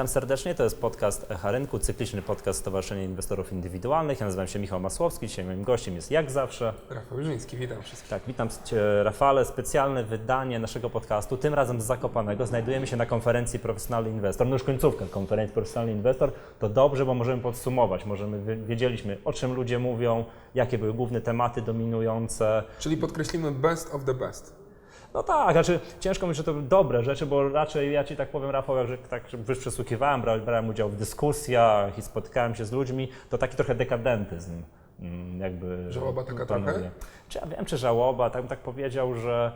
Witam serdecznie, to jest podcast Echa Rynku, cykliczny podcast Stowarzyszenia Inwestorów Indywidualnych. Ja nazywam się Michał Masłowski, dzisiaj moim gościem jest jak zawsze. Rafał Żyński, witam wszystkich. Tak, witam Cię Rafale, specjalne wydanie naszego podcastu, tym razem z Zakopanego. Znajdujemy się na konferencji Profesjonalny Inwestor, no już końcówka konferencji Profesjonalny Inwestor. To dobrze, bo możemy podsumować, możemy, wiedzieliśmy o czym ludzie mówią, jakie były główne tematy dominujące. Czyli podkreślimy best of the best. No tak, znaczy ciężko mówić, że to były dobre rzeczy, bo raczej ja Ci tak powiem, Rafał, że tak już przesłuchiwałem, brałem, udział w dyskusjach i spotykałem się z ludźmi, to taki trochę dekadentyzm. mm, Jakby Żałoba taka panuje. trochę? Czy ja wiem, czy żałoba, tak bym tak powiedział, że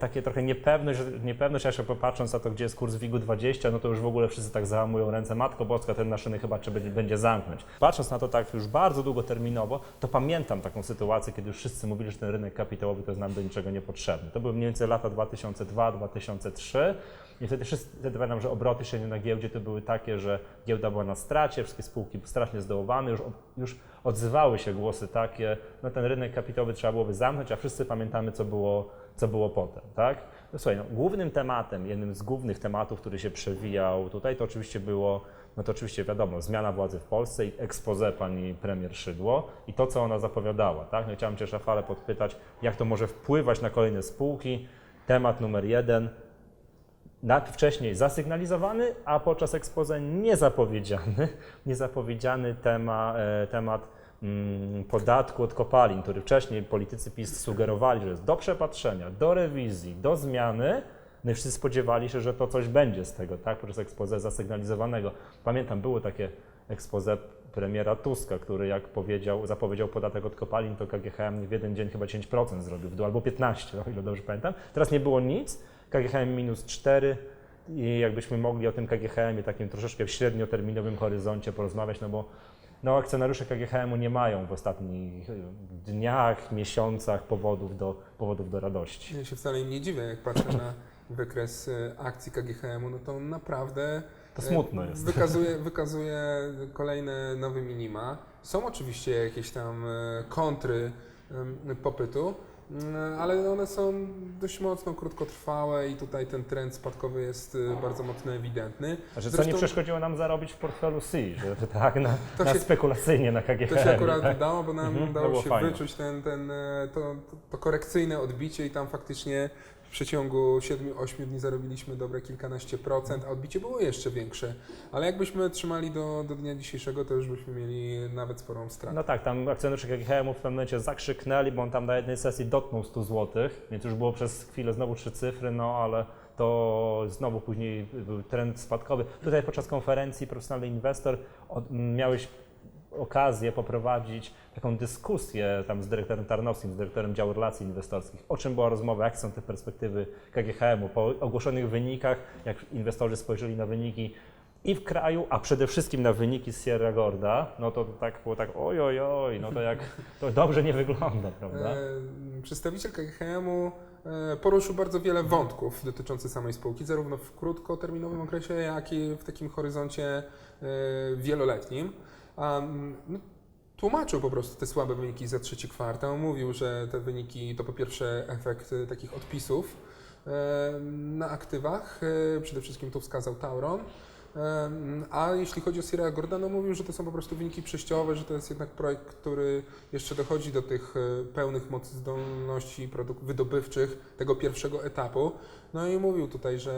takie trochę niepewność, niepewność, jeszcze popatrząc na to, gdzie jest kurs WIG-u 20, no to już w ogóle wszyscy tak załamują ręce, Matko Boska, ten na szyny chyba trzeba będzie, zamknąć. Patrząc na to tak już bardzo długoterminowo, to pamiętam taką sytuację, kiedy już wszyscy mówili, że ten rynek kapitałowy to jest nam do niczego niepotrzebny. To były mniej więcej lata 2002-2003 i wtedy wszyscy, wtedy pamiętam, że obroty średnio na giełdzie to były takie, że giełda była na stracie, wszystkie spółki strasznie zdołowane, już, już odzywały się głosy takie, no ten rynek kapitałowy trzeba byłoby zamknąć, a wszyscy pamiętamy, co było, co było potem, tak? No słuchaj, no, głównym tematem, jednym z głównych tematów, który się przewijał tutaj, to oczywiście było, no to oczywiście wiadomo, zmiana władzy w Polsce i expose pani premier Szydło i to, co ona zapowiadała, tak? No chciałem Cię, Szafale, podpytać, jak to może wpływać na kolejne spółki. Temat numer jeden, wcześniej zasygnalizowany, a podczas expose niezapowiedziany, niezapowiedziany tema, e, temat podatku od kopalin, który wcześniej politycy PiS sugerowali, że jest do przepatrzenia, do rewizji, do zmiany. No i wszyscy spodziewali się, że to coś będzie z tego, tak, podczas expose zasygnalizowanego. Pamiętam, było takie expose premiera Tuska, który jak powiedział, zapowiedział podatek od kopalin, to KGHM w jeden dzień chyba 10% zrobił albo 15, o ile dobrze pamiętam. Teraz nie było nic, KGHM minus 4 i jakbyśmy mogli o tym KGHM-ie takim troszeczkę w średnioterminowym horyzoncie porozmawiać, no bo no, akcjonariusze KGHM-u nie mają w ostatnich y, dniach, miesiącach powodów do, powodów do radości. Ja się wcale im nie dziwię, jak patrzę na wykres e, akcji KGHM-u, no to naprawdę To e, smutno jest. Wykazuje, wykazuje kolejne nowe minima. Są oczywiście jakieś tam e, kontry popytu, ale one są dość mocno krótkotrwałe i tutaj ten trend spadkowy jest e, bardzo mocno ewidentny. Znaczy, co nie Zresztą- przeszkodziło nam zarobić w portfelu C, że że tak, na, To na się- spekulacyjnie na KGHM. To się akurat tak? udało, bo nam Mhm, udało się fajne. wyczuć ten, ten, e, to, to, korekcyjne odbicie i tam faktycznie przeciągu 7-8 dni zarobiliśmy dobre kilkanaście procent, a odbicie było jeszcze większe. Ale jakbyśmy trzymali do, do dnia dzisiejszego, to już byśmy mieli nawet sporą stratę. No tak, tam akcjonariusze KGHM-u w pewnym momencie zakrzyknęli, bo on tam na jednej sesji dotknął 100 zł, więc już było przez chwilę znowu trzy cyfry, no ale to znowu później był trend spadkowy. Tutaj podczas konferencji Profesjonalny Inwestor od, miałeś okazję poprowadzić taką dyskusję tam z dyrektorem Tarnowskim, z dyrektorem działu relacji inwestorskich. O czym była rozmowa, jakie są te perspektywy KGHM-u po ogłoszonych wynikach, jak inwestorzy spojrzeli na wyniki i w kraju, a przede wszystkim na wyniki z Sierra Gorda, no to tak było tak oj, oj, oj, no to jak, to dobrze nie wygląda, prawda? E, Przedstawiciel KGHM-u e, poruszył bardzo wiele wątków dotyczących samej spółki, zarówno w krótkoterminowym okresie, jak i w takim horyzoncie e, wieloletnim. Mm, no, Tłumaczył po prostu te słabe wyniki za trzeci kwartał. Mówił, że te wyniki to po pierwsze efekt e, takich odpisów e, na aktywach. e, Przede wszystkim tu wskazał Tauron. A jeśli chodzi o Sierra Gordano, mówił, że to są po prostu wyniki przejściowe, że to jest jednak projekt, który jeszcze dochodzi do tych e, pełnych mocy zdolności wydobywczych tego pierwszego etapu. No i mówił tutaj, że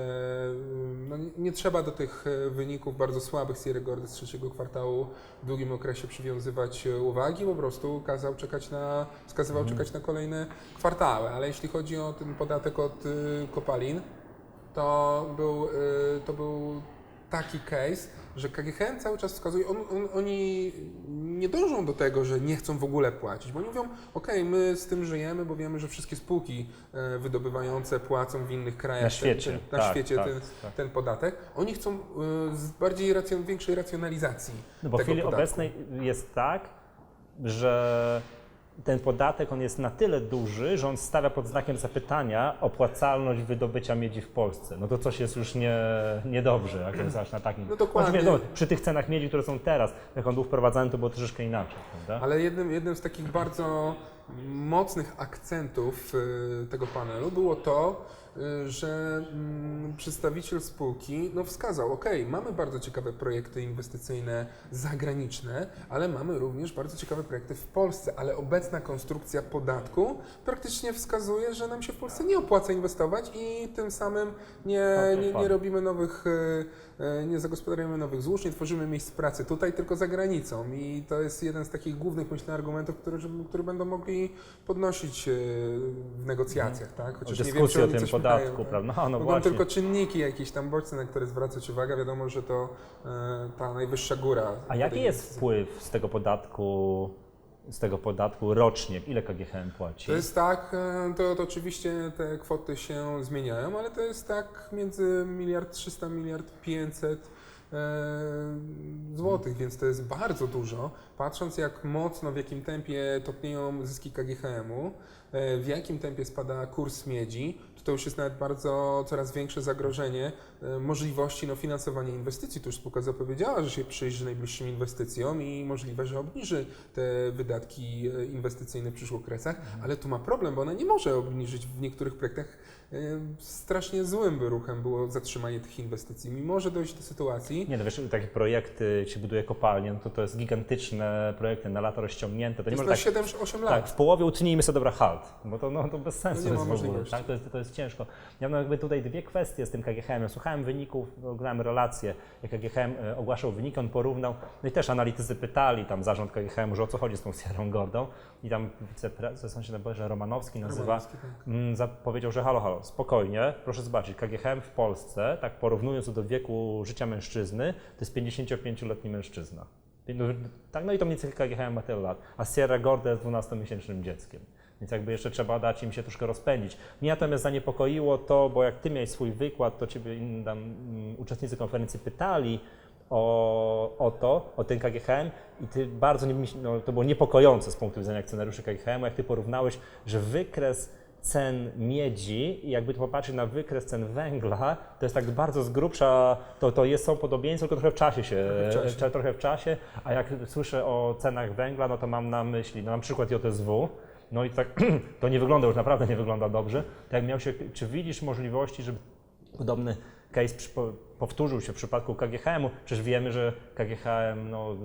mm, no nie, trzeba do tych e, wyników bardzo słabych Sierra Gordy z trzeciego kwartału w długim okresie przywiązywać e, uwagi, po prostu kazał czekać na, wskazywał czekać na kolejne kwartały. Ale jeśli chodzi o ten podatek od kopalin, to był, to był taki case, że KGHM cały czas wskazuje, on, on, oni nie dążą do tego, że nie chcą w ogóle płacić, bo oni mówią, ok, my z tym żyjemy, bo wiemy, że wszystkie spółki e, wydobywające płacą w innych krajach Na świecie, ten, ten, na tak, świecie tak, ten, tak. ten podatek. Oni chcą e, z bardziej racjon, większej racjonalizacji No bo w chwili podatku. obecnej jest tak, że ten podatek on jest na tyle duży, że on stawia pod znakiem zapytania opłacalność wydobycia miedzi w Polsce. No to coś jest już nie, niedobrze, jak jest aż na takim. No dokładnie. Znaczy, wiadomo, przy tych cenach miedzi, które są teraz, jak on był wprowadzany, to było troszeczkę inaczej, prawda? Ale jednym, jednym z takich bardzo mocnych akcentów y, tego panelu było to, że mm, przedstawiciel spółki no, wskazał, ok, mamy bardzo ciekawe projekty inwestycyjne zagraniczne, ale mamy również bardzo ciekawe projekty w Polsce, ale obecna konstrukcja podatku praktycznie wskazuje, że nam się w Polsce nie opłaca inwestować i tym samym nie, to nie, nie robimy nowych, y, y, nie zagospodarujemy nowych złóż, nie tworzymy miejsc pracy tutaj, tylko za granicą i to jest jeden z takich głównych, myślę, argumentów, które, które będą mogli podnosić y, w negocjacjach, tak? O Chociaż nie wiem, czy o oni tym coś podatku, tak? prawda? No, no Mogą właśnie. tylko czynniki jakieś tam bodźce, na które zwracać uwagę. Wiadomo, że to e, ta najwyższa góra. A jaki jest wpływ z tego podatku, z tego podatku rocznie? Ile KGHM płaci? To jest tak, e, to, to oczywiście te kwoty się zmieniają, ale to jest tak między miliard 300, miliard 500 e, złotych, więc to jest bardzo dużo. Patrząc jak mocno, w jakim tempie topnieją zyski KGHM-u, e, w jakim tempie spada kurs miedzi, to, to już jest nawet bardzo coraz większe zagrożenie e, możliwości no, finansowania inwestycji. Tu już spółka zapowiedziała, że się przyjrzy najbliższym inwestycjom i możliwe, że obniży te wydatki e, inwestycyjne w przyszłych okresach, ale tu ma problem, bo ona nie może obniżyć w niektórych projektach. Strasznie złym ruchem było zatrzymanie tych inwestycji. Mimo, że dojść do sytuacji, Nie no wiesz, takie projekty, się buduje kopalnie, no to to jest gigantyczne projekty na lata rozciągnięte. To nie jest może na tak, 7-8 tak, lat. w połowie utnijmy sobie dobra halt, bo to, no, to bez sensu No nie ma jest w ogóle. Tak? To, jest, to jest ciężko. Ja mam jakby tutaj dwie kwestie z tym KGHM. Słuchałem wyników, oglądałem relacje, jak KGHM e, ogłaszał wyniki, on porównał, no i też analitycy pytali, tam zarząd KGHM, że o co chodzi z tą Sierrą Gordą i tam wiceprezes, on się nazywa, że Romanowski nazywa, Romanowski, tak. mm, powiedział, że halo, halo, spokojnie, proszę zobaczyć, KGHM w Polsce, tak porównując do wieku życia mężczyzny, to jest 55-letni mężczyzna. No, tak, no i to mniej więcej KGHM ma tyle lat, a Sierra Gorda jest 12-miesięcznym dzieckiem. Więc jakby jeszcze trzeba dać im się troszkę rozpędzić. Mnie natomiast zaniepokoiło to, bo jak ty miałeś swój wykład, to ciebie tam mm, uczestnicy konferencji pytali o, o to, o ten KGHM i ty bardzo, nie, no, to było niepokojące z punktu widzenia akcjonariuszy KGHM, jak ty porównałeś, że wykres cen miedzi i jakby tu popatrzeć na wykres cen węgla, to jest tak bardzo z grubsza, to, to jest, są podobieństwa, tylko trochę w czasie się, Trochę w czasie. trochę, w czasie, a jak słyszę o cenach węgla, no to mam na myśli, no na przykład JSW, no i tak to nie wygląda, już naprawdę nie wygląda dobrze. Tak jak miał się, czy widzisz możliwości, żeby podobny case powtórzył się w przypadku KGHM-u? Przecież wiemy, że KGHM, no,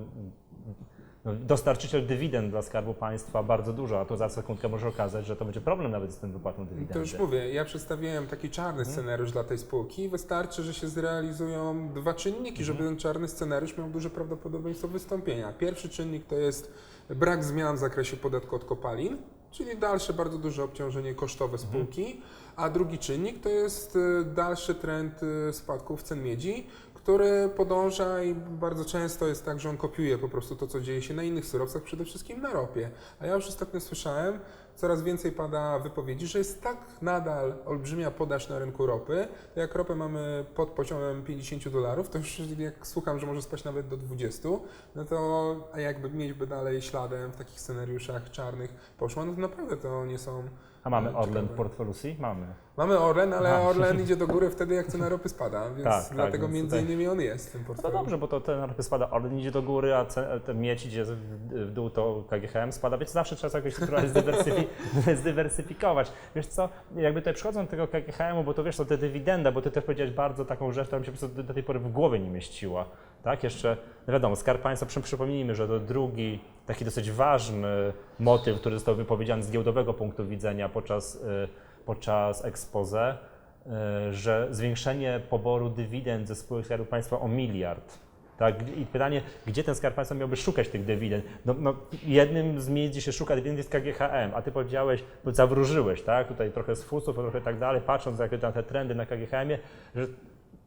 no, dostarczyciel dywidend dla Skarbu Państwa bardzo dużo, a to za sekundkę może okazać, że to będzie problem nawet z tym wypłatą dywidendy. To już mówię, ja przedstawiłem taki czarny scenariusz dla tej spółki. Wystarczy, że się zrealizują dwa czynniki, żeby ten czarny scenariusz miał duże prawdopodobieństwo wystąpienia. Pierwszy czynnik to jest brak zmian w zakresie podatku od kopalin, czyli dalsze bardzo duże obciążenie kosztowe spółki, a drugi czynnik to jest y, dalszy trend y, spadków cen miedzi, który podąża i bardzo często jest tak, że on kopiuje po prostu to, co dzieje się na innych surowcach, przede wszystkim na ropie. A ja już ostatnio słyszałem, coraz więcej pada wypowiedzi, że jest tak nadal olbrzymia podaż na rynku ropy. Jak ropę mamy pod poziomem 50 dolarów, to już jak słucham, że może spaść nawet do 20, no to a jakby mieć by dalej śladem w takich scenariuszach czarnych poszło, no to naprawdę to nie są... A mamy e, Orlen w portfelu C? Mamy. Mamy Orlen, ale Aha. Orlen idzie do góry wtedy, jak cena ropy spada, więc Tak, tak, dlatego więc między tutaj- innymi on jest w tym No to portfelu. dobrze, bo to ten ropy spada, Orlen idzie do góry, a ten miedź idzie w, dół, to KGHM spada, więc zawsze trzeba jakoś trochę zdywersyfi- zdywersyfikować. Wiesz co, jakby tutaj przychodzą do tego KGHM-u, bo to wiesz, to te dywidenda, bo ty też powiedziałeś bardzo taką rzecz, która mi się po prostu do tej pory w głowie nie mieściła. Tak, jeszcze, no wiadomo, Skarb Państwa, przy- przypomnijmy, że to drugi taki dosyć ważny motyw, który został wypowiedziany z giełdowego punktu widzenia podczas, y, podczas expose, y, że zwiększenie poboru dywidend ze spółek Skarbu Państwa o miliard. Tak, i pytanie, gdzie ten Skarb Państwa miałby szukać tych dywidend? No, no, jednym z miejsc, gdzie się szuka dywidend jest KGHM, a ty powiedziałeś, zawróżyłeś, tak, tutaj trochę z fusów, trochę tak dalej, patrząc tam te trendy na KGHM-ie, że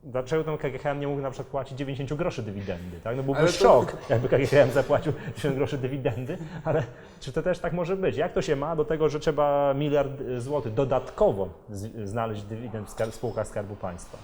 dlaczego ten KGHM nie mógł na przykład płacić 90 groszy dywidendy, tak? No byłby Ale to- szok, jakby KGHM zapłacił 90 groszy dywidendy, ale czy to też tak może być? Jak to się ma do tego, że trzeba miliard złotych dodatkowo znaleźć dywidend w spółkach Skarbu Państwa?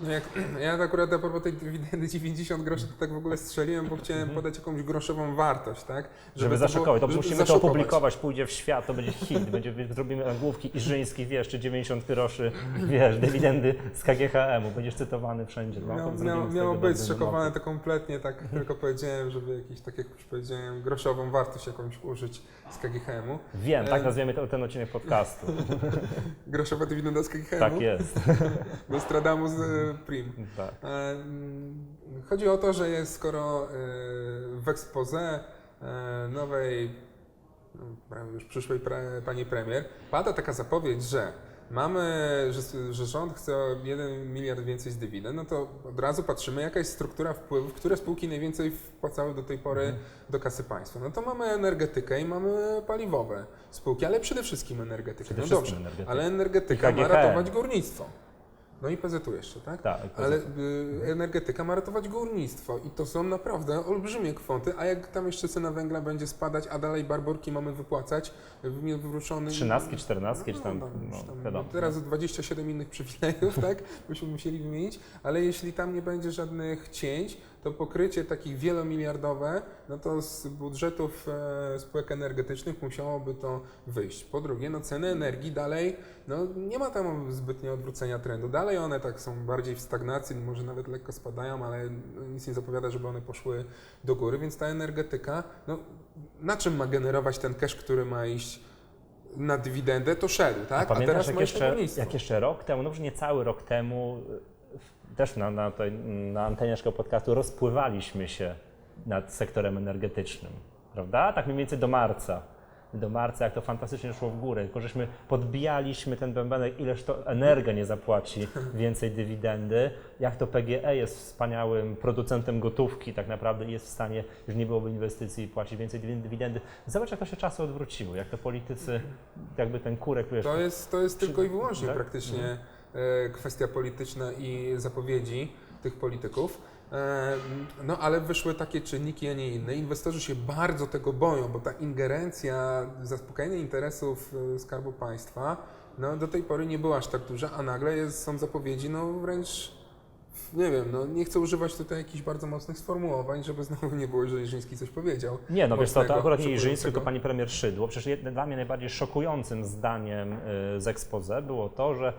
No jak, ja akurat a propos tej dywidendy 90 groszy, to tak w ogóle strzeliłem, bo chciałem podać jakąś groszową wartość, tak? Mhm. Żeby, było- zaszokować, to żeby musimy zaszokować. to opublikować, pójdzie w świat, to będzie hit, będzie, zrobimy nagłówki Iżyńskich, wiesz, czy 90 groszy, wiesz, dywidendy z KGHM-u, będziesz cytowany wszędzie. No, Miało, to miało, być szokowane to kompletnie, tak tylko powiedziałem, żeby jakiś, tak jak już powiedziałem, groszową wartość jakąś użyć z KGHM-u. Wiem, tak Em. nazwiemy ten, ten odcinek podcastu. Groszowa dywidenda z KGHM-u? Tak jest. Nostradamus e, Prim. Tak. E, Chodzi o to, że jest skoro e, w expose e, nowej, no, prawie już przyszłej pre, pani premier, pada taka zapowiedź, że mamy, że, że rząd chce o 1 miliard więcej z dywidend, no to od razu patrzymy, jaka jest struktura wpływów, które spółki najwięcej wpłacały do tej pory do kasy państwa. No to mamy energetykę i mamy paliwowe spółki, ale przede wszystkim energetykę. Przede no wszystkim dobrze, ale energetyka ma ratować górnictwo. No i PZU jeszcze, tak? Tak, Ale y, energetyka ma ratować górnictwo i to są naprawdę olbrzymie kwoty, a jak tam jeszcze cena węgla będzie spadać, a dalej barborki mamy wypłacać, w wywrócony... Trzynastki, czternastki, czy tam, no, no, już tam wiadomo. Teraz 27 innych przywilejów, tak? Byśmy musieli wymienić, ale jeśli tam nie będzie żadnych cięć, to pokrycie takich wielomiliardowe, no to z budżetów e, spółek energetycznych musiałoby to wyjść. Po drugie, no ceny energii dalej, no nie ma tam zbytnio odwrócenia trendu. Dalej one tak są bardziej w stagnacji, może nawet lekko spadają, ale nic nie zapowiada, żeby one poszły do góry, więc ta energetyka, no na czym ma generować ten cash, który ma iść na dywidendę, to szedł, tak? A, Pamiętasz, teraz jak jeszcze, jak jeszcze rok temu, no może nie cały rok temu, też na, na, na antenie naszego podcastu rozpływaliśmy się nad sektorem energetycznym, prawda? Tak mniej więcej do marca. Do marca, jak to fantastycznie szło w górę, tylko żeśmy podbijaliśmy ten bębenek, ileż to Energa nie zapłaci więcej dywidendy, jak to PGE jest wspaniałym producentem gotówki, tak naprawdę jest w stanie, już nie byłoby inwestycji, płaci więcej dywidendy. Zobacz, jak to się czasy odwróciło, jak to politycy, jakby ten kurek, wiesz, To jest, to jest tylko i wyłącznie tak? praktycznie e, kwestia polityczna i zapowiedzi tych polityków. E, No ale wyszły takie czynniki, a nie inne. Inwestorzy się bardzo tego boją, bo ta ingerencja, zaspokajanie interesów e, Skarbu Państwa no, do tej pory nie była aż tak duża, a nagle jest, są zapowiedzi no wręcz, nie wiem, no nie chcę używać tutaj jakichś bardzo mocnych sformułowań, żeby znowu nie było, że Jerzyński coś powiedział. Nie, no wiesz co, to akurat nie szokującego. tylko pani premier Szydło. Przecież jedne, dla mnie najbardziej szokującym zdaniem y, z expose było to, że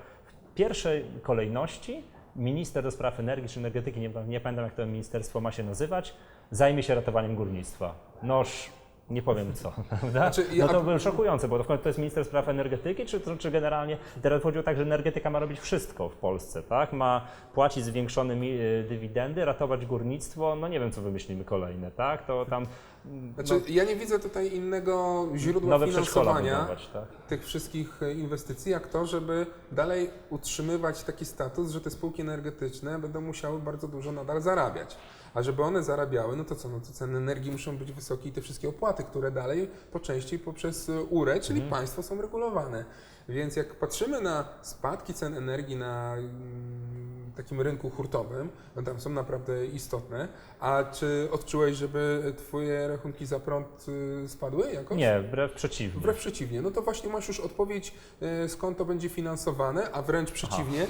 pierwszej kolejności minister do spraw energii czy energetyki, nie, nie pamiętam jak to ministerstwo ma się nazywać, zajmie się ratowaniem górnictwa. Noż, nie powiem co, prawda? Znaczy, ja- No to było szokujące, bo to to jest minister spraw energetyki, czy, czy generalnie teraz chodziło tak, że energetyka ma robić wszystko w Polsce, tak? Ma płacić zwiększone y, dywidendy, ratować górnictwo, no nie wiem co wymyślimy kolejne, tak? To tam mm, Znaczy, ja nie widzę tutaj innego źródła finansowania budować, tak? tych wszystkich e, inwestycji, jak to, żeby dalej utrzymywać taki status, że te spółki energetyczne będą musiały bardzo dużo nadal zarabiać. A żeby one zarabiały, no to co, no to ceny energii muszą być wysokie i te wszystkie opłaty, które dalej po części poprzez e, URE, czyli Mhm. państwo są regulowane. Więc jak patrzymy na spadki cen energii na mm, takim rynku hurtowym, no tam są naprawdę istotne. A czy odczułeś, żeby twoje rachunki za prąd y, spadły jakoś? Nie, wbrew przeciwnie. Wbrew przeciwnie, no to właśnie masz już odpowiedź, y, skąd to będzie finansowane, a wręcz przeciwnie,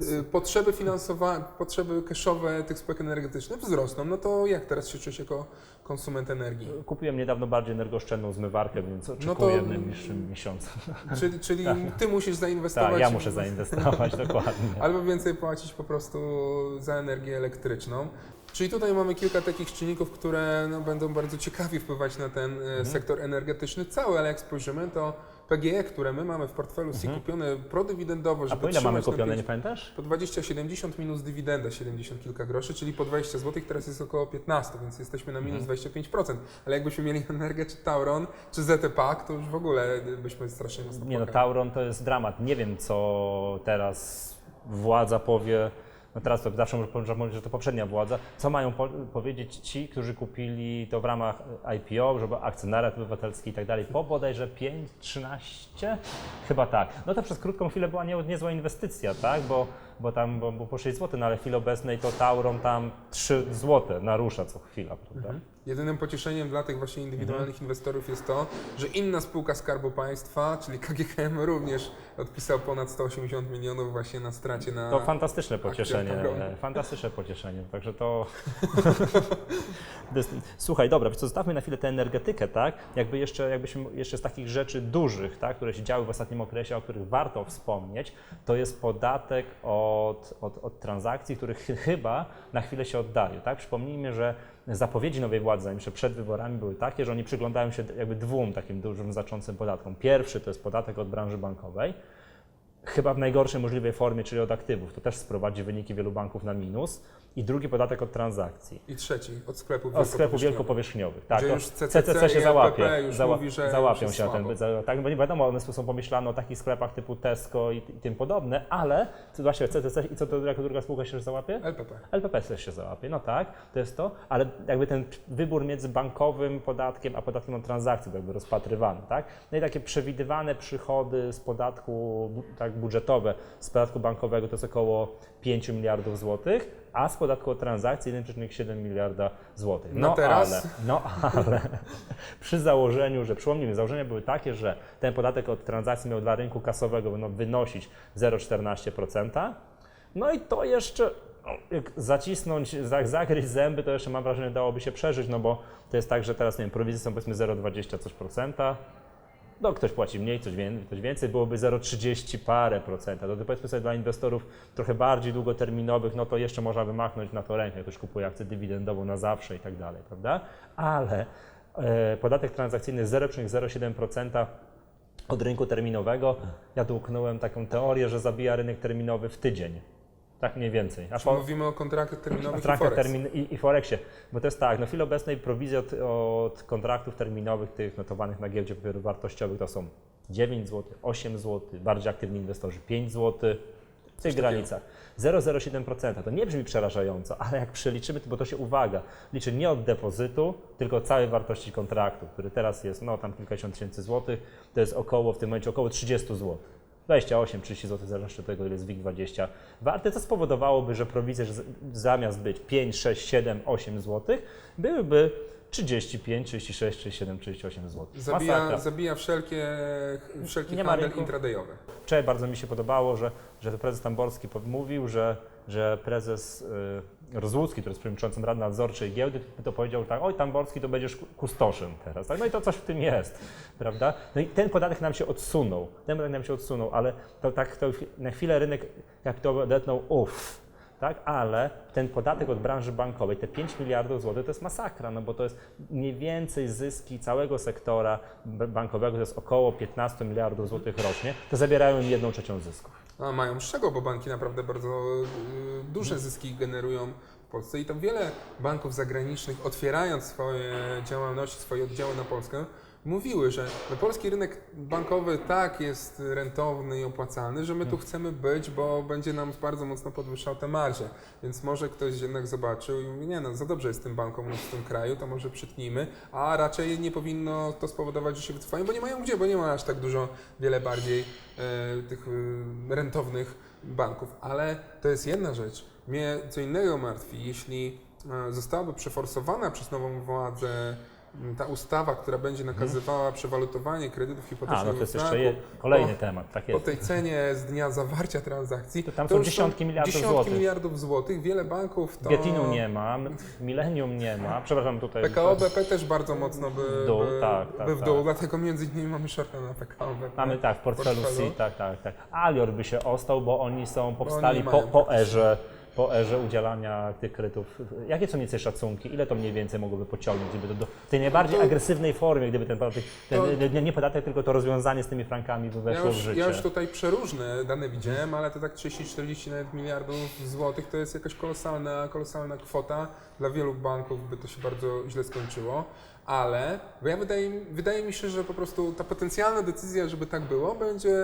jest- y, potrzeby finansowe, potrzeby cashowe tych spółek energetycznych wzrosną. No to jak teraz się czujesz jako konsument energii? Kupiłem niedawno bardziej energooszczędną zmywarkę, więc oczekuję No to- w najbliższym miesiącu. Czyli, czyli ty musisz zainwestować. Tak, ja muszę zainwestować, dokładnie. Albo więcej płacić po prostu za energię elektryczną. Czyli tutaj mamy kilka takich czynników, które no, będą bardzo ciekawie wpływać na ten e, sektor energetyczny cały, ale jak spojrzymy, to PGE, które my mamy w portfelu SI kupione prodywidendowo, A żeby po ile mamy na kupione, pięć- nie pamiętasz? Po 20,70 minus dywidenda 70 kilka groszy, czyli po 20 zł, teraz jest około 15, więc jesteśmy na minus 25%. Ale jakbyśmy mieli Energię czy Tauron, czy ZT Pack, to już w ogóle byśmy strasznie nas Nie no. Tauron to jest dramat. Nie wiem, co teraz władza powie. No teraz to zawsze można mówić, że to poprzednia władza. Co mają po powiedzieć ci, którzy kupili to w ramach IPO, żeby akcjonariat obywatelski i tak dalej, po bodajże 5, 13? Chyba tak. No to przez krótką chwilę była nie, niezła inwestycja, tak? Bo, bo tam bo, bo po 6 zł, no ale w chwili obecnej to Tauron tam 3 zł narusza co chwila, prawda? Jedynym pocieszeniem dla tych właśnie indywidualnych Mhm. inwestorów jest to, że inna spółka Skarbu Państwa, czyli KGHM również odpisał ponad 180 milionów właśnie na stracie na... To fantastyczne pocieszenie, e, fantastyczne pocieszenie, także to... Słuchaj, dobra, zostawmy na chwilę tę energetykę, tak? Jakby jeszcze, jakbyśmy jeszcze z takich rzeczy dużych, tak, które się działy w ostatnim okresie, o których warto wspomnieć, to jest podatek od, od, od transakcji, który chy- chyba na chwilę się oddalił, tak? Przypomnijmy, że zapowiedzi nowej władzy, jeszcze przed wyborami były takie, że oni przyglądają się jakby dwóm takim dużym, znaczącym podatkom. Pierwszy to jest podatek od branży bankowej, chyba w najgorszej możliwej formie, czyli od aktywów. To też sprowadzi wyniki wielu banków na minus. I drugi podatek od transakcji. I trzeci, od sklepów Od sklepów wielkopowierzchniowych. Tak, to już CCC CCC się załapie. Już mówi, załapią już się jest na ten. słabo. Tak, bo nie wiadomo, one są pomyślane o takich sklepach typu Tesco i, i tym podobne, ale właśnie CCC i co to jako druga spółka się załapie? LPP. LPP też się załapie, no tak, to jest to, ale jakby ten wybór między bankowym podatkiem a podatkiem od transakcji jakby rozpatrywany, tak? No i takie przewidywane przychody z podatku bu- tak budżetowe, z podatku bankowego to jest około 5 miliardów złotych, a z podatku od transakcji 1,7 miliarda złotych. No No teraz? ale, no ale przy założeniu, że przypomnijmy, założenia były takie, że ten podatek od transakcji miał dla rynku kasowego no, wynosić 0,14%, no i to jeszcze, jak zacisnąć, za- zagryźć zęby, to jeszcze mam wrażenie dałoby się przeżyć, no bo to jest tak, że teraz, nie wiem, prowizje są powiedzmy 0,20 coś procenta, no ktoś płaci mniej, coś więcej, coś więcej byłoby 0,30 parę procenta. To powiedzmy sobie dla inwestorów trochę bardziej długoterminowych, no to jeszcze można by machnąć na to rękę, ktoś kupuje akcję dywidendową na zawsze i tak dalej, prawda? Ale e, podatek transakcyjny 0,07% od rynku terminowego, ja tu uknąłem taką teorię, że zabija rynek terminowy w tydzień. Tak mniej więcej. A Czy po- mówimy o kontraktach terminowych i kontraktach Forex. termin i, i Forexie. Bo to jest tak, no w chwili obecnej prowizje od, od kontraktów terminowych, tych notowanych na giełdzie papierów wartościowych to są 9 zł, 8 zł, bardziej aktywni inwestorzy 5 zł. W tych granicach. 0,07% to nie brzmi przerażająco, ale jak przeliczymy, bo to się uwaga, liczy nie od depozytu, tylko od całej wartości kontraktu, który teraz jest no tam kilkadziesiąt tysięcy złotych, to jest około w tym momencie około 30 zł. 28, 30 zł, w zależności od tego, ile jest WIG20 warte, co spowodowałoby, że prowizje że zamiast być 5, 6, 7, 8 zł, byłyby 35, 36, 37, 38 zł. Zabija, zabija wszelkie, wszelki Nie ma handel rynku. Wczoraj bardzo mi się podobało, że, że prezes Tamborski mówił, że, że prezes y, Rozłucki, który jest przewodniczącym Rady Nadzorczej Giełdy, to powiedział tak, oj Tamborski to będziesz ku- kustoszem teraz, tak? no i to coś w tym jest, prawda? No i ten podatek nam się odsunął, ten podatek nam się odsunął, ale to tak to na chwilę rynek kapitałowy odetnął uff, tak? Ale ten podatek od branży bankowej, te 5 miliardów złotych, to jest masakra, no bo to jest mniej więcej zyski całego sektora bankowego, to jest około 15 miliardów złotych rocznie, to zabierają im jedną trzecią zysków. A mają z czego, bo banki naprawdę bardzo y, duże zyski generują w Polsce i tam wiele banków zagranicznych, otwierając swoje działalności, swoje oddziały na Polskę, mówiły, że no, polski rynek bankowy tak jest rentowny i opłacalny, że my tu chcemy być, bo będzie nam bardzo mocno podwyższał te marże. Więc może ktoś jednak zobaczył i mówi, nie no, za dobrze jest tym bankom w tym kraju, to może przytnijmy, a raczej nie powinno to spowodować, że się wycofają, bo nie mają gdzie, bo nie ma aż tak dużo, wiele bardziej e, tych e, rentownych banków. Ale to jest jedna rzecz. Mnie co innego martwi, jeśli e, zostałaby przeforsowana przez nową władzę ta ustawa, która będzie nakazywała przewalutowanie kredytów hipotecznych Mhm. A, no to jest jeszcze je, kolejny po- temat, tak po jest. tej cenie z dnia zawarcia transakcji, To tam to są dziesiątki miliardów dziesiątki złotych. miliardów złotych. Wiele banków to... Getinu nie ma, Millennium nie ma, przepraszam tutaj. PKO BP też bardzo mocno by, W dół, by, tak, tak, by w tak. dół, dlatego między innymi mamy shorta na PKO BP. Mamy tak, w portfelu portfelu. C, tak, tak, tak. Alior by się ostał, bo oni są powstali nie po, po erze po erze udzielania tych kredytów. Jakie są mniej więcej szacunki? Ile to mniej więcej mogłoby pociągnąć, gdyby to do, w tej najbardziej To- agresywnej formie, gdyby ten podatek, ten, nie, nie podatek, tylko to rozwiązanie z tymi frankami by Ja weszło w już, życie? ja już tutaj przeróżne dane widziałem, ale to tak 30-40 nawet miliardów złotych to jest jakaś kolosalna, kolosalna kwota. Dla wielu banków by to się bardzo źle skończyło. Ale ja wydaje, wydaje mi się, że po prostu ta potencjalna decyzja, żeby tak było, będzie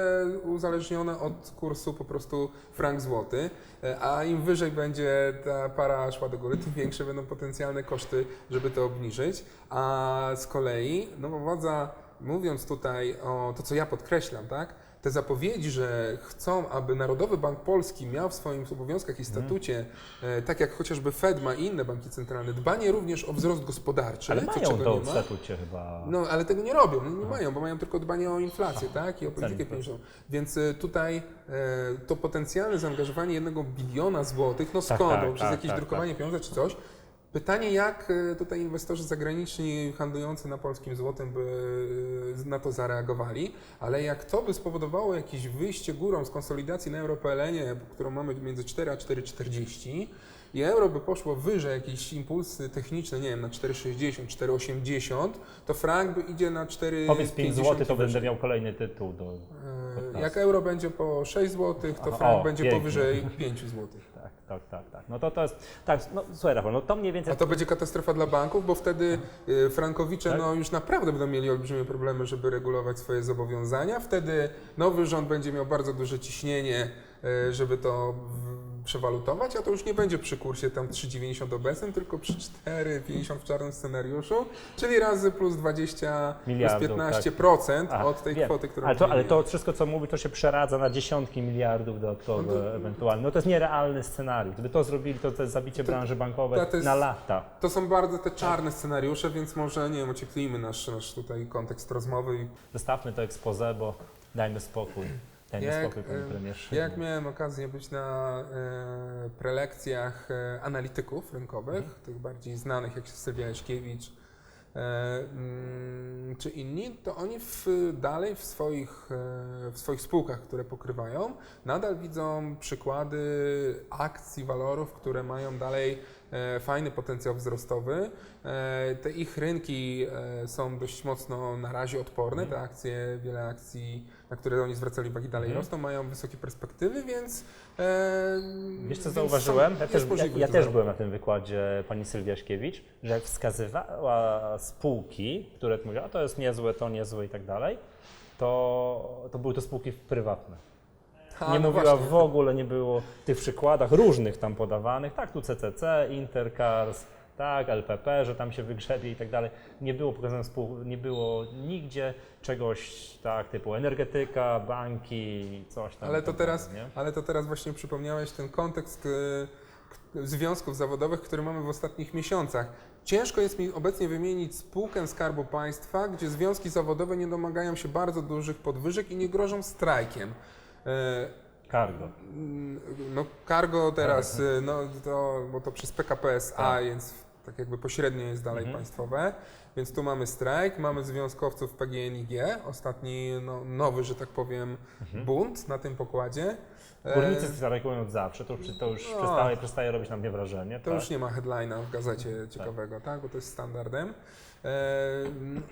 uzależniona od kursu po prostu frank złoty, E, a im wyżej będzie ta para szła do góry, tym większe będą potencjalne koszty, żeby to obniżyć. A z kolei nowa władza mówiąc tutaj o to, co ja podkreślam, tak? Te zapowiedzi, że chcą, aby Narodowy Bank Polski miał w swoim obowiązkach i Mhm. statucie, e, tak jak chociażby Fed ma i inne banki centralne, dbanie również o wzrost gospodarczy, Ale mają czego to nie w ma. statucie chyba. No, ale tego nie robią, no, nie mają, bo mają tylko dbanie o inflację, tak? I o politykę pieniężną. Więc y, tutaj e, to potencjalne zaangażowanie jednego biliona złotych, no Tak, skąd? tak, Bo przez tak, jakieś tak, drukowanie pieniądza czy coś. Pytanie, jak e, tutaj inwestorzy zagraniczni handlujący na polskim złotym by e, na to zareagowali, ale jak to by spowodowało jakieś wyjście górą z konsolidacji na EuroPLN-ie, którą mamy między 4 a 4,40 i euro by poszło wyżej, jakieś impulsy techniczne, nie wiem, na 4,60, 4,80, to frank by idzie na 4,50 Powiedz 5 zł, to będę miał kolejny tytuł do. E, Jak euro będzie po 6 zł, to frank o, będzie pięknie. powyżej 5 zł. Tak, tak, tak. No to to jest. Tak, no słuchaj Rafał, no to mniej więcej. A to będzie katastrofa dla banków, bo wtedy y, frankowicze Tak. no, już naprawdę będą mieli olbrzymie problemy, żeby regulować swoje zobowiązania. Wtedy nowy rząd będzie miał bardzo duże ciśnienie, y, żeby to przewalutować, a to już nie będzie przy kursie tam 3,90 obecnym, tylko przy 4,50 w czarnym scenariuszu, czyli razy plus 20, Miliardów, plus 15% A, od tej wiem. kwoty, którą ale to, ale to wszystko, co mówi, to się przeradza na dziesiątki miliardów dodatkowo No to- ewentualnie. No to jest nierealny scenariusz. Gdyby to zrobili, to to jest zabicie To- branży bankowej jest- na lata. To są bardzo te czarne scenariusze, więc może, nie wiem, ocieplimy nasz, nasz tutaj kontekst rozmowy i Zostawmy to expose, bo dajmy spokój. Jak. Jak miałem okazję być na e, prelekcjach e, analityków rynkowych, Mhm. tych bardziej znanych jak Sylwia Jaśkiewicz e, mm, czy inni, to oni w, dalej w swoich, w swoich spółkach, które pokrywają, nadal widzą przykłady akcji, walorów, które mają dalej fajny potencjał wzrostowy. Te ich rynki są dość mocno na razie odporne. Te akcje, wiele akcji, na które oni zwracali uwagę, dalej Mhm. rosną, mają wysokie perspektywy, więc. e, Wiesz co zauważyłem? są- Ja też, ja, ja też byłem na tym wykładzie pani Sylwiaszkiewicz, że jak wskazywała spółki, które mówiła, a to jest niezłe, to niezłe i tak dalej, to, to były to spółki prywatne. A, nie no mówiła właśnie. w ogóle, nie było tych przykładach różnych tam podawanych, tak, tu CCC, Intercars, tak, LPP, że tam się wygrzebie i tak dalej. Nie było pokazane nie było nigdzie czegoś tak typu energetyka, banki, coś tam. Ale to tak teraz, nie? ale to teraz właśnie przypomniałeś ten kontekst k- związków zawodowych, który mamy w ostatnich miesiącach. Ciężko jest mi obecnie wymienić spółkę Skarbu Państwa, gdzie związki zawodowe nie domagają się bardzo dużych podwyżek i nie grożą strajkiem. E, Cargo. Mm, No cargo teraz, y, no to, bo to przez PKP SA, Tak. więc tak jakby pośrednio jest dalej Mhm. państwowe. Więc tu mamy strajk, mamy związkowców PGNiG, ostatni no, nowy, że tak powiem, bunt na tym pokładzie. E, Mhm. Górnicy strajkują od zawsze, to już, to już No. przestaje, przestaje robić na mnie wrażenie. To tak? już nie ma headline'a w gazecie ciekawego, tak? Bo to jest standardem. E,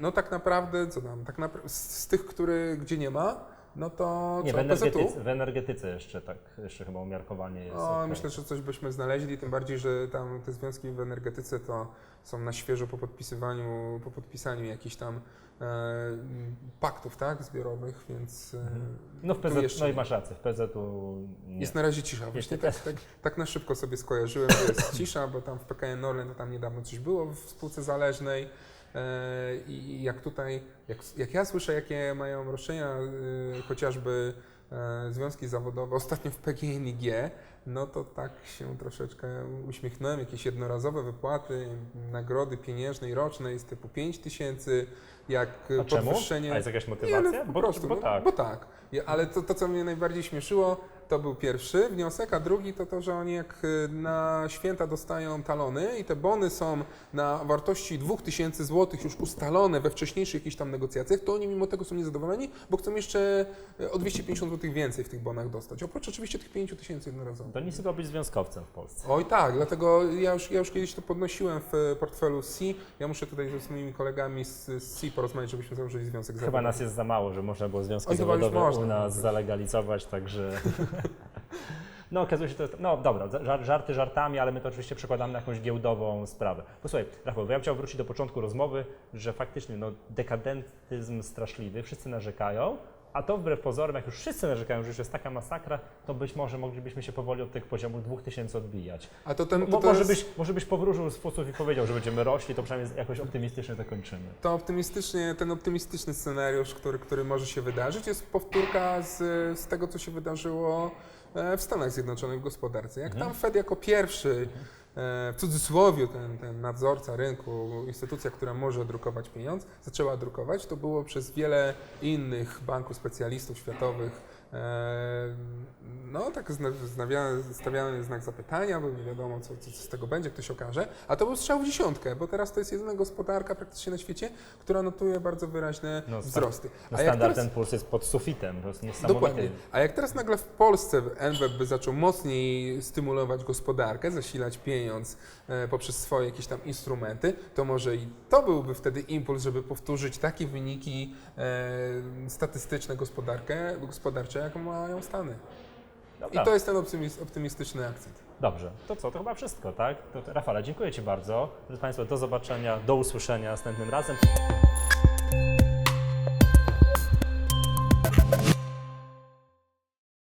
no tak naprawdę, co tam, tak napra- z, z tych, który, gdzie nie ma, no to Nie, w energetyce, w energetyce jeszcze tak, jeszcze chyba umiarkowanie jest. O, okej. myślę, że coś byśmy znaleźli, tym bardziej, że tam te związki w energetyce to są na świeżo po podpisywaniu, po podpisaniu jakichś tam e, paktów, tak, zbiorowych, więc e, No w PZ, no i masz rację, w PZU nie. jest na razie cisza. Właśnie tak, tak, tak na szybko sobie skojarzyłem, że jest cisza, bo tam w PKN Orlen to tam niedawno coś było w spółce zależnej. E, I jak tutaj, jak, jak ja słyszę, jakie mają roszczenia e, chociażby e, związki zawodowe, ostatnio w PGNiG, no to tak się troszeczkę uśmiechnąłem. Jakieś jednorazowe wypłaty, nagrody pieniężnej rocznej z typu 5 tysięcy, jak A czemu? podwyższenie... A jest jakaś Nie, motywacja? no, po prostu, bo no, tak. Bo tak. Ale to, to, co mnie najbardziej śmieszyło, to był pierwszy wniosek, a drugi to to, że oni jak y, na święta dostają talony i te bony są na wartości 2000 zł już ustalone we wcześniejszych jakichś tam negocjacjach, to oni mimo tego są niezadowoleni, bo chcą jeszcze y, o 250 zł więcej w tych bonach dostać. Oprócz oczywiście tych 5000 jednorazowych. To nie tylko być związkowcem w Polsce. Oj tak, dlatego ja już, ja już kiedyś to podnosiłem w portfelu C. Ja muszę tutaj ze swoimi kolegami z z C porozmawiać, żebyśmy założyli związek Chyba zawodowy. nas jest za mało, że można było związki Oj, zawodowe można. u nas zalegalizować, także... No okazuje się, to jest, no dobra, żar- żarty żartami, ale my to oczywiście przekładamy na jakąś giełdową sprawę. Posłuchaj, Rafał, ja bym chciał wrócić do początku rozmowy, że faktycznie no, dekadentyzm straszliwy, wszyscy narzekają, a to wbrew pozorom, jak już wszyscy narzekają, że już jest taka masakra, to być może moglibyśmy się powoli od tych poziomów 2000 odbijać. A to ten, to, to, może, jest, byś, może byś powróżył z fusów i powiedział, że będziemy rośli, to przynajmniej jakoś optymistycznie zakończymy. to optymistycznie, ten optymistyczny scenariusz, który, który może się wydarzyć, jest powtórka z, z tego, co się wydarzyło e, w Stanach Zjednoczonych w gospodarce. Jak Mhm. tam Fed jako pierwszy, e, w cudzysłowie ten, ten nadzorca rynku, instytucja, która może drukować pieniądz, zaczęła drukować, to było przez wiele innych banków specjalistów światowych e, no tak stawiany znak zapytania, bo nie wiadomo, co, co, z tego będzie, jak to się okaże. A to był strzał w dziesiątkę, bo teraz to jest jedyna gospodarka praktycznie na świecie, która notuje bardzo wyraźne No, wzrosty. No A jak standard teraz- ten puls jest pod sufitem, to jest niesamowity. Dokładnie. A jak teraz nagle w Polsce NBP by zaczął mocniej stymulować gospodarkę, zasilać pieniądz poprzez swoje jakieś tam instrumenty, to może i to byłby wtedy impuls, żeby powtórzyć takie wyniki e, statystyczne gospodarkę, gospodarcze, jaką mają Stany. Dobra. I to jest ten optymis- optymistyczny akcent. Dobrze, to co, to chyba wszystko, tak? Rafale, dziękuję Ci bardzo. Drodzy Państwo, do zobaczenia, do usłyszenia następnym razem.